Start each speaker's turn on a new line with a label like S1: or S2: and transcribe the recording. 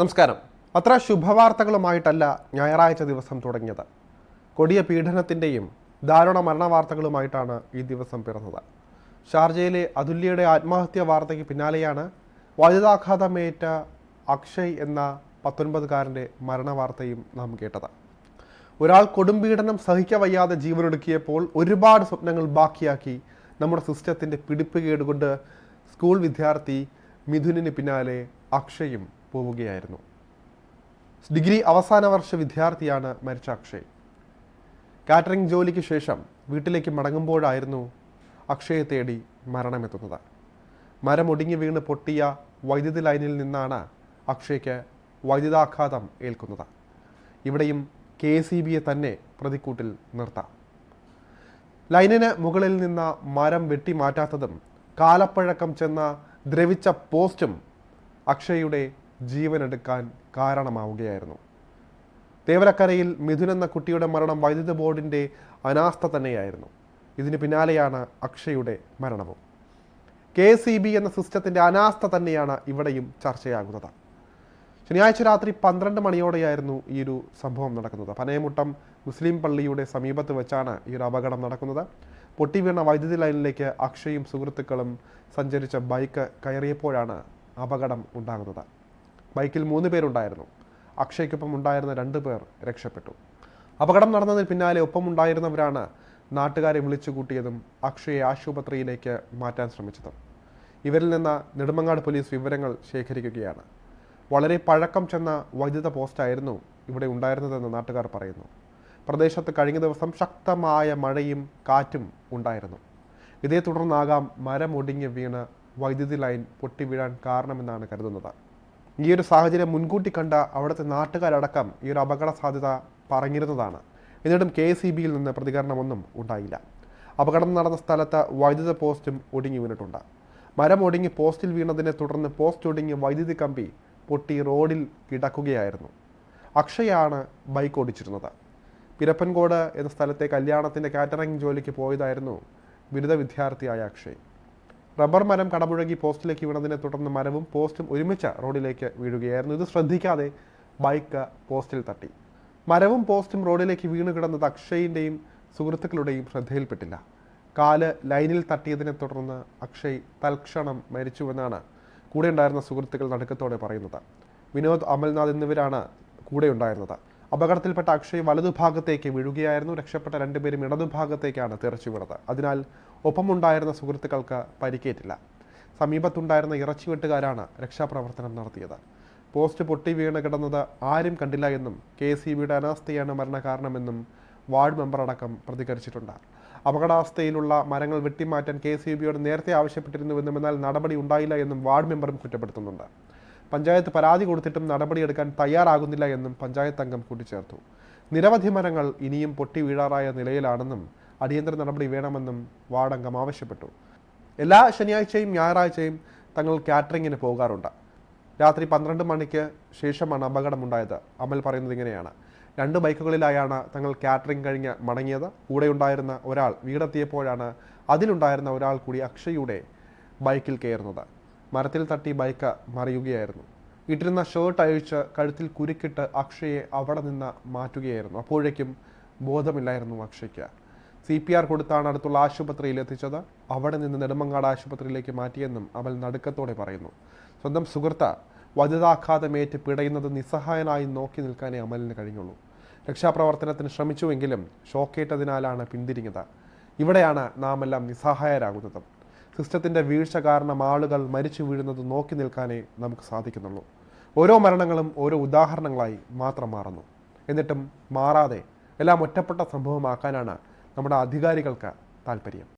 S1: നമസ്കാരം. അത്ര ശുഭവാർത്തകളുമായിട്ടല്ല ഞായറാഴ്ച ദിവസം തുടങ്ങിയത്. കൊടിയ പീഡനത്തിന്റെയും ദാരുണ മരണവാർത്തകളുമായിട്ടാണ് ഈ ദിവസം പിറന്നത്. ഷാർജയിലെ അതുല്യയുടെ ആത്മഹത്യ വാർത്തയ്ക്ക് പിന്നാലെയാണ് വൈദ്യുതാഘാതമേറ്റ അക്ഷയ് എന്ന പത്തൊൻപതുകാരന്റെ മരണവാർത്തയും നാം കേട്ടത്. ഒരാൾ കൊടുംപീഡനം സഹിക്കവയ്യാതെ ജീവനൊടുക്കിയപ്പോൾ ഒരുപാട് സ്വപ്നങ്ങൾ ബാക്കിയാക്കി നമ്മുടെ സിസ്റ്റത്തിന്റെ പിടിപ്പ് കേടുകൊണ്ട് സ്കൂൾ വിദ്യാർത്ഥി മിഥുനിന് പിന്നാലെ അക്ഷയും പോവുകയായിരുന്നു. ഡിഗ്രി അവസാന വർഷ വിദ്യാർത്ഥിയാണ് മരിച്ച അക്ഷയ്. കാറ്ററിംഗ് ജോലിക്ക് ശേഷം വീട്ടിലേക്ക് മടങ്ങുമ്പോഴായിരുന്നു അക്ഷയെ തേടി മരണമെത്തുന്നത്. മരമൊടിഞ്ഞു വീണ് പൊട്ടിയ വൈദ്യുതി ലൈനിൽ നിന്നാണ് അക്ഷയ്ക്ക് വൈദ്യുതാഘാതം ഏൽക്കുന്നത്. ഇവിടെയും കെ സി ബിയെ തന്നെ പ്രതിക്കൂട്ടിൽ നിർത്താം. ലൈനിന് മുകളിൽ നിന്ന മരം വെട്ടിമാറ്റാത്തതും കാലപ്പഴക്കം ചെന്ന ദ്രവിച്ച പോസ്റ്റും അക്ഷയുടെ ജീവനെടുക്കാൻ കാരണമാവുകയായിരുന്നു. തേവലക്കരയിൽ മിഥുൻ എന്ന കുട്ടിയുടെ മരണം വൈദ്യുതി ബോർഡിന്റെ അനാസ്ഥ തന്നെയായിരുന്നു. ഇതിന് പിന്നാലെയാണ് അക്ഷയുടെ മരണവും. കെ സി ബി എന്ന സിസ്റ്റത്തിന്റെ അനാസ്ഥ തന്നെയാണ് ഇവിടെയും ചർച്ചയാകുന്നത്. ശനിയാഴ്ച രാത്രി പന്ത്രണ്ട് മണിയോടെയായിരുന്നു ഈ ഒരു സംഭവം നടക്കുന്നത്. പനയമുട്ടം മുസ്ലിം പള്ളിയുടെ സമീപത്ത് വെച്ചാണ് ഈ ഒരു അപകടം നടക്കുന്നത്. പൊട്ടി വീണ വൈദ്യുതി ലൈനിലേക്ക് അക്ഷയും സുഹൃത്തുക്കളും സഞ്ചരിച്ച ബൈക്ക് കയറിയപ്പോഴാണ് അപകടം ഉണ്ടാകുന്നത്. ബൈക്കിൽ മൂന്ന് പേരുണ്ടായിരുന്നു. അക്ഷയ്ക്കൊപ്പം ഉണ്ടായിരുന്ന രണ്ട് പേർ രക്ഷപ്പെട്ടു. അപകടം നടന്നതിന് പിന്നാലെ ഒപ്പമുണ്ടായിരുന്നവരാണ് നാട്ടുകാരെ വിളിച്ചു കൂട്ടിയതും അക്ഷയെ ആശുപത്രിയിലേക്ക് മാറ്റാൻ ശ്രമിച്ചതും. ഇവരിൽ നിന്ന് നെടുമങ്ങാട് പോലീസ് വിവരങ്ങൾ ശേഖരിക്കുകയാണ്. വളരെ പഴക്കം ചെന്ന വൈദ്യുത പോസ്റ്റായിരുന്നു ഇവിടെ ഉണ്ടായിരുന്നതെന്ന് നാട്ടുകാർ പറയുന്നു. പ്രദേശത്ത് കഴിഞ്ഞ ദിവസം ശക്തമായ മഴയും കാറ്റും ഉണ്ടായിരുന്നു. ഇതേ തുടർന്നാകാം മരമൊടിഞ്ഞ് വീണ് വൈദ്യുതി ലൈൻ പൊട്ടി വീഴാൻ കാരണമെന്നാണ് കരുതുന്നത്. ഈ ഒരു സാഹചര്യം മുൻകൂട്ടി കണ്ട അവിടുത്തെ നാട്ടുകാരടക്കം ഈ ഒരു അപകട സാധ്യത പറഞ്ഞിരുന്നതാണ്. എന്നിട്ടും കെ സി ബിയിൽ നിന്ന് പ്രതികരണമൊന്നും ഉണ്ടായില്ല. അപകടം നടന്ന സ്ഥലത്ത് വൈദ്യുത പോസ്റ്റും ഒടുങ്ങി വീണിട്ടുണ്ട്. മരം ഒടുങ്ങി പോസ്റ്റിൽ വീണതിനെ തുടർന്ന് പോസ്റ്റ് ഒടുങ്ങി വൈദ്യുതി കമ്പി പൊട്ടി റോഡിൽ കിടക്കുകയായിരുന്നു. അക്ഷയാണ് ബൈക്ക് ഓടിച്ചിരുന്നത്. പിരപ്പൻകോട് എന്ന സ്ഥലത്തെ കല്യാണത്തിന്റെ കാറ്ററിംഗ് ജോലിക്ക് പോയതായിരുന്നു ബിരുദ വിദ്യാർത്ഥിയായ അക്ഷയ്. റബ്ബർ മരം കടപുഴകി പോസ്റ്റിലേക്ക് വീണതിനെ തുടർന്ന് മരവും പോസ്റ്റും ഒരുമിച്ച് റോഡിലേക്ക് വീഴുകയായിരുന്നു. ഇത് ശ്രദ്ധിക്കാതെ ബൈക്ക് പോസ്റ്റിൽ തട്ടി. മരവും പോസ്റ്റും റോഡിലേക്ക് വീണു കിടന്നത് അക്ഷയിന്റെയും സുഹൃത്തുക്കളുടെയും ശ്രദ്ധയിൽപ്പെട്ടില്ല. കാൽ ലൈനിൽ തട്ടിയതിനെ തുടർന്ന് അക്ഷയ് തൽക്ഷണം മരിച്ചുവെന്നാണ് കൂടെ ഉണ്ടായിരുന്ന സുഹൃത്തുക്കൾ നടുക്കത്തോടെ പറയുന്നത്. വിനോദ് അമൽനാഥ് എന്നിവരാണ് കൂടെ ഉണ്ടായിരുന്നത് അപകടത്തിൽപ്പെട്ട അക്ഷയ് വലതുഭാഗത്തേക്ക് വീഴുകയായിരുന്നു. രക്ഷപ്പെട്ട രണ്ടുപേരും ഇടതുഭാഗത്തേക്കാണ് തെറിച്ചു വീണത്. അതിനാൽ ഒപ്പമുണ്ടായിരുന്ന സുഹൃത്തുക്കൾക്ക് പരിക്കേറ്റില്ല. സമീപത്തുണ്ടായിരുന്ന ഇറച്ചിവെട്ടുകാരാണ് രക്ഷാപ്രവർത്തനം നടത്തിയത്. പോസ്റ്റ് പൊട്ടി വീണ് കിടന്നത് ആരും കണ്ടില്ല എന്നും കെ സി ബിയുടെ അനാസ്ഥയാണ് മരണകാരണമെന്നും വാർഡ് മെമ്പർ അടക്കം പ്രതികരിച്ചിട്ടുണ്ട്. അപകടാവസ്ഥയിലുള്ള മരങ്ങൾ വെട്ടിമാറ്റാൻ കെ സി ബിയോട് നേരത്തെ ആവശ്യപ്പെട്ടിരുന്നുവെന്നും എന്നാൽ നടപടി ഉണ്ടായില്ല എന്നും വാർഡ് മെമ്പറും കുറ്റപ്പെടുത്തുന്നുണ്ട്. പഞ്ചായത്ത് പരാതി കൊടുത്തിട്ടും നടപടിയെടുക്കാൻ തയ്യാറാകുന്നില്ല എന്നും പഞ്ചായത്ത് അംഗം കൂട്ടിച്ചേർത്തു. നിരവധി മരങ്ങൾ ഇനിയും പൊട്ടി വീഴാറായ നിലയിലാണെന്നും അടിയന്തര നടപടി വേണമെന്നും വാർഡംഗം ആവശ്യപ്പെട്ടു. എല്ലാ ശനിയാഴ്ചയും ഞായറാഴ്ചയും തങ്ങൾ കാറ്ററിങ്ങിന് പോകാറുണ്ട്. രാത്രി പന്ത്രണ്ട് മണിക്ക് ശേഷമാണ് അപകടമുണ്ടായത്. അമൽ പറയുന്നത് ഇങ്ങനെയാണ്. രണ്ട് ബൈക്കുകളിലായാണ് തങ്ങൾ കാറ്ററിംഗ് കഴിഞ്ഞ് മടങ്ങിയത്. കൂടെ ഉണ്ടായിരുന്ന ഒരാൾ വീടെത്തിയപ്പോഴാണ് അതിലുണ്ടായിരുന്ന ഒരാൾ കൂടി അക്ഷയുടെ ബൈക്കിൽ കയറുന്നത്. മരത്തിൽ തട്ടി ബൈക്ക് മറിയുകയായിരുന്നു. ഇട്ടിരുന്ന ഷർട്ട് അഴിച്ച് കഴുത്തിൽ കുരുക്കിട്ട് അക്ഷയെ അവിടെ നിന്ന് മാറ്റുകയായിരുന്നു. അപ്പോഴേക്കും ബോധമില്ലായിരുന്നു അക്ഷയ്ക്ക്. സി പി ആർ കൊടുത്താണ് അടുത്തുള്ള ആശുപത്രിയിൽ എത്തിച്ചത്. അവിടെ നിന്ന് നെടുമങ്ങാട് ആശുപത്രിയിലേക്ക് മാറ്റിയെന്നും അവൾ നടുക്കത്തോടെ പറയുന്നു. സ്വന്തം സുഹൃത്ത് വൈദ്യുതാഘാതമേറ്റ് പിടയുന്നത് നിസ്സഹായനായി നോക്കി നിൽക്കാനേ അമലിന് കഴിഞ്ഞുള്ളൂ. രക്ഷാപ്രവർത്തനത്തിന് ശ്രമിച്ചുവെങ്കിലും ഷോക്കേറ്റതിനാലാണ് പിന്തിരിഞ്ഞത്. ഇവിടെയാണ് നാമെല്ലാം നിസ്സഹായരാകുന്നതും. സിസ്റ്റത്തിന്റെ വീഴ്ച കാരണം ആളുകൾ മരിച്ചു വീഴുന്നത് നോക്കി നിൽക്കാനേ നമുക്ക് സാധിക്കുന്നുള്ളൂ. ഓരോ മരണങ്ങളും ഓരോ ഉദാഹരണങ്ങളായി മാത്രം മാറുന്നു. എന്നിട്ടും മാറാതെ എല്ലാം ഒറ്റപ്പെട്ട സംഭവമാക്കാനാണ് നമ്മുടെ അധികാരികൾക്ക് താല്പര്യം